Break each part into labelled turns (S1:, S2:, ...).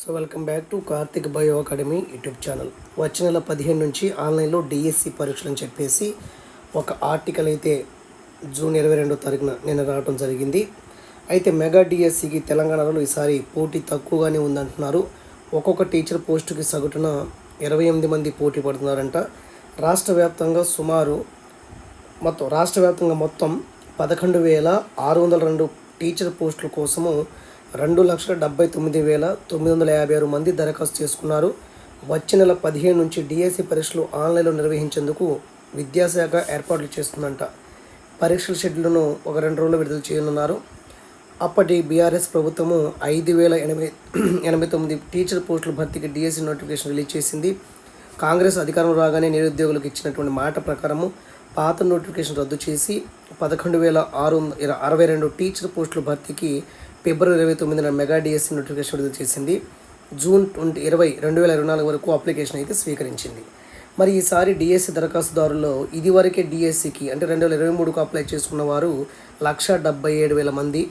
S1: So welcome back to Karthik bio academy YouTube channel. వచ్చే నెల పదిహేను నుంచి ఆన్లైన్లో డిఎస్సి పరీక్షలు అని చెప్పేసి ఒక ఆర్టికల్ అయితే జూన్ ఇరవై రెండో తారీఖున నిన్న రావడం జరిగింది. అయితే మెగా డిఎస్సికి తెలంగాణలో ఈసారి పోటీ తక్కువగానే ఉందంటున్నారు. ఒక్కొక్క టీచర్ పోస్టుకి సగటున ఇరవై ఎనిమిది మంది పోటీ పడుతున్నారంట. రాష్ట్ర వ్యాప్తంగా సుమారు మొత్తం రాష్ట్ర వ్యాప్తంగా మొత్తం పదకొండు వేల ఆరు వందల రెండు టీచర్ పోస్టుల కోసము రెండు లక్షల డెబ్బై తొమ్మిది వేల తొమ్మిది వందల యాభై ఆరు మంది దరఖాస్తు చేసుకున్నారు. వచ్చే నెల పదిహేను నుంచి డిఎస్సి పరీక్షలు ఆన్లైన్లో నిర్వహించేందుకు విద్యాశాఖ ఏర్పాట్లు చేస్తుందంట. పరీక్షల షెడ్యూల్ను ఒక రెండు రోజులు విడుదల చేయనున్నారు. అప్పటి బీఆర్ఎస్ ప్రభుత్వము ఐదు వేల ఎనభై ఎనభై తొమ్మిది టీచర్ పోస్టుల భర్తీకి డిఎస్సి నోటిఫికేషన్ రిలీజ్ చేసింది. కాంగ్రెస్ అధికారం రాగానే నిరుద్యోగులకు ఇచ్చినటువంటి మాట ప్రకారము పాత నోటిఫికేషన్ రద్దు చేసి పదకొండు వేల ఆరు వంద అరవై రెండు టీచర్ పోస్టుల భర్తీకి ఫిబ్రవరి ఇరవై తొమ్మిదిన మెగా డిఎస్సి నోటిఫికేషన్ విడుదల చేసింది. జూన్ ట్వంటీ ఇరవై రెండు వేల ఇరవై నాలుగు వరకు అప్లికేషన్ అయితే స్వీకరించింది. మరి ఈసారి డిఎస్సి దరఖాస్తుదారుల్లో ఇదివరకే డిఎస్సికి అంటే రెండు వేల ఇరవై మూడుకు అప్లై చేసుకున్న వారు లక్ష డెబ్బై ఏడు వేల మంది.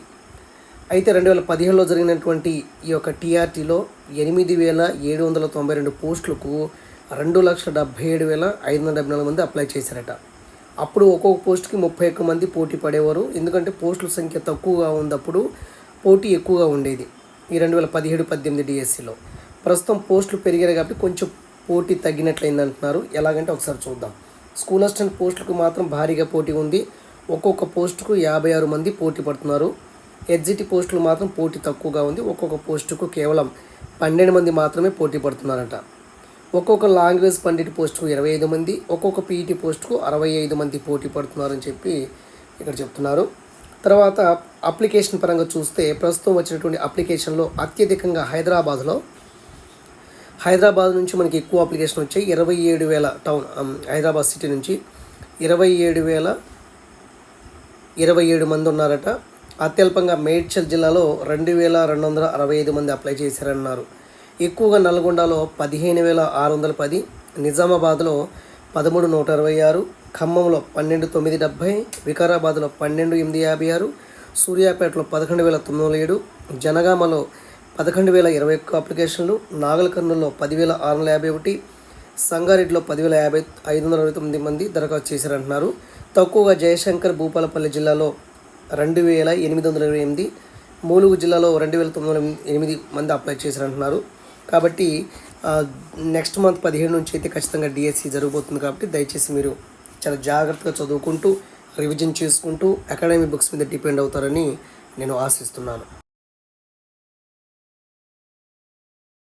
S1: అయితే రెండు వేల పదిహేనులో జరిగినటువంటి ఈ యొక్క టీఆర్టీలో ఎనిమిది వేల ఏడు వందల తొంభై రెండు పోస్టులకు రెండు లక్షల డెబ్బై ఏడు వేల ఐదు వందల డెబ్బై నాలుగు మంది అప్లై చేశారట. అప్పుడు ఒక్కొక్క పోస్ట్కి ముప్పై ఒక్క మంది పోటీ పడేవారు. ఎందుకంటే పోస్టుల సంఖ్య తక్కువగా ఉన్నప్పుడు పోటీ ఎక్కువగా ఉండేది ఈ రెండు వేల పదిహేడు పద్దెనిమిది డిఎస్సిలో ప్రస్తుతం పోస్టులు పెరిగాయి కాబట్టి కొంచెం పోటీ తగ్గినట్లయింది అంటున్నారు. ఎలాగంటే ఒకసారి చూద్దాం. స్కూల్ అసిస్టెంట్ పోస్టులకు మాత్రం భారీగా పోటీ ఉంది. ఒక్కొక్క పోస్టుకు యాభై ఆరు మంది పోటీ పడుతున్నారు. ఎగ్జిట్ పోస్టులు మాత్రం పోటీ తక్కువగా ఉంది. ఒక్కొక్క పోస్టుకు కేవలం పన్నెండు మంది మాత్రమే పోటీ పడుతున్నారట. ఒక్కొక్క లాంగ్వేజ్ పండిట్ పోస్టుకు ఇరవై ఐదు మంది ఒక్కొక్క పీఈటీ పోస్టుకు అరవై ఐదు మంది పోటీ పడుతున్నారని చెప్పి ఇక్కడ చెప్తున్నారు. తర్వాత అప్లికేషన్ పరంగా చూస్తే ప్రస్తుతం వచ్చినటువంటి అప్లికేషన్లో అత్యధికంగా హైదరాబాద్లో హైదరాబాద్ నుంచి మనకి ఎక్కువ అప్లికేషన్ వచ్చాయి. ఇరవై ఏడు వేల టౌన్ హైదరాబాద్ సిటీ నుంచి ఇరవై ఏడు వేల ఇరవై ఏడు మంది ఉన్నారట. అత్యల్పంగా మేడ్చల్ జిల్లాలో రెండు వేల రెండు వందల అరవై ఐదు మంది అప్లై చేశారన్నారు. ఎక్కువగా నల్గొండలో పదిహేను వేల ఆరు వందల పది నిజామాబాద్లో పదమూడు నూట అరవై ఆరు ఖమ్మంలో పన్నెండు తొమ్మిది డెబ్భై వికారాబాద్లో పన్నెండు ఎనిమిది యాభై ఆరు సూర్యాపేటలో పదకొండు వేల తొమ్మిది వందల ఏడు జనగామలో పదకొండు వేల ఇరవై ఒక్క అప్లికేషన్లు నాగలకర్నూల్లో పదివేల ఆరు వందల యాభై ఒకటి సంగారెడ్డిలో పదివేల యాభై ఐదు వందల అరవై తొమ్మిది మంది దరఖాస్తు చేశారంటున్నారు. తక్కువగా జయశంకర్ భూపాలపల్లి జిల్లాలో రెండు వేల ఎనిమిది వందల ఇరవై ఎనిమిది మూలుగు జిల్లాలో రెండు వేల తొమ్మిది వందల ఎనిమిది మంది అప్లై చేశారంటున్నారు. కాబట్టి నెక్స్ట్ మంత్ పదిహేడు నుంచి అయితే ఖచ్చితంగా డిఎస్సి జరగబోతుంది కాబట్టి దయచేసి మీరు చాలా జాగ్రత్తగా చదువుకుంటూ రివిజన్ చేసుకుంటూ అకాడమీ బుక్స్ మీద డిపెండ్ అవుతారని నేను ఆశిస్తున్నాను.